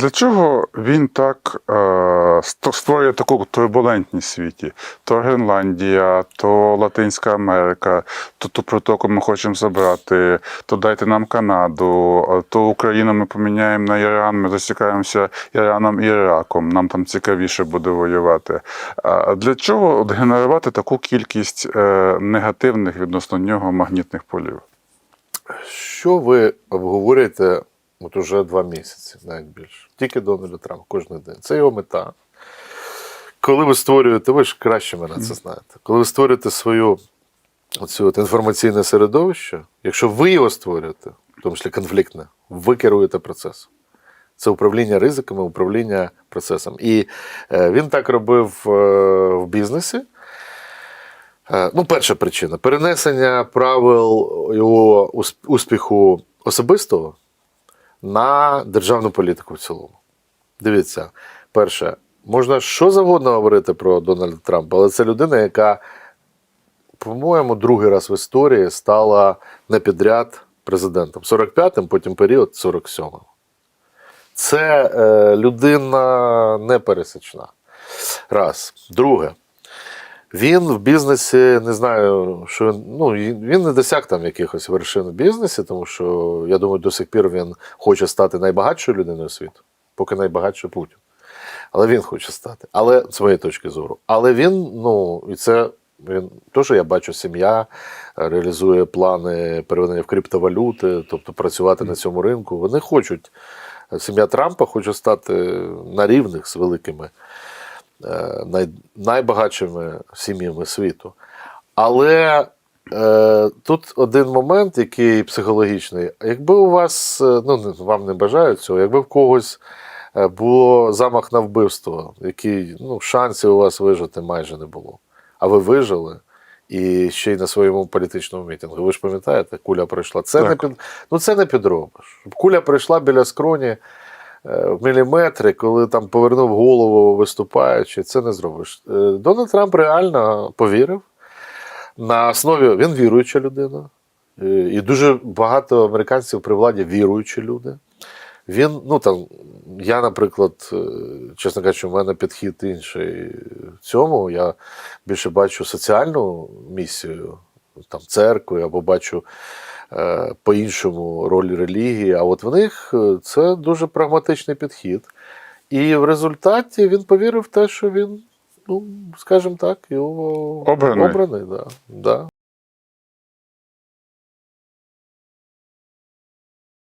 Для чого він так е, створює таку турбулентність в світі? То Гренландія, то Латинська Америка, то ту протоку ми хочемо забрати, то дайте нам Канаду, е, то Україну ми поміняємо на Іран, ми засікаємося Іраном і Іраком. Нам там цікавіше буде воювати. А для чого генерувати таку кількість е, негативних відносно нього магнітних полів? Що ви обговорюєте от уже два місяці, навіть більше? Тільки Дональда Трампа кожен день. Це його мета. Коли ви створюєте, ви ж краще мене це знаєте. Коли ви створюєте свою оцю от інформаційне середовище, якщо ви його створюєте, в тому числі конфліктне, ви керуєте процесом. Це управління ризиками, управління процесом. І е, він так робив е, в бізнесі. Е, Ну, перша причина перенесення правил його успіху особистого на державну політику в цілому. Дивіться, перше, можна що завгодно говорити про Дональда Трампа, але це людина, яка, по-моєму, другий раз в історії стала не підряд президентом. 45-м, потім період 47-м. Це е, людина непересічна. Раз. Друге. Він в бізнесі не знаю, що він, ну, він не досяг там якихось вершин в бізнесі, тому що я думаю, до сих пір він хоче стати найбагатшою людиною світу, поки найбагатший Путін. Але він хоче стати. Але з моєї точки зору. Але він, ну, і це він то, що я бачу, сім'я е, реалізує плани переведення в криптовалюти, тобто працювати на цьому ринку. Вони хочуть. Сім'я Трампа хоче стати на рівних з великими най, найбагатшими сім'ями світу. Але е, тут один момент, який психологічний. Якби у вас, е, ну вам не бажають цього, якби в когось е, було замах на вбивство, який ну, шансів у вас вижити майже не було. А ви вижили. І ще й на своєму політичному мітингу. Ви ж пам'ятаєте, куля пройшла. Це, не, під, ну, це не підробиш. Куля прийшла біля скроні е, міліметри, коли там повернув голову виступаючи, це не зробиш. Е, Дональд Трамп реально повірив. На основі він віруюча людина. Е, І дуже багато американців при владі віруючі люди. Він, ну там, я, наприклад, е, чесно кажучи, в мене підхід інший в цьому. Я більше бачу соціальну місію там, церкви, або бачу е, по-іншому роль релігії. А от в них е, це дуже прагматичний підхід. І в результаті він повірив в те, що він, ну, скажімо так, його Обраний. обраний да, да.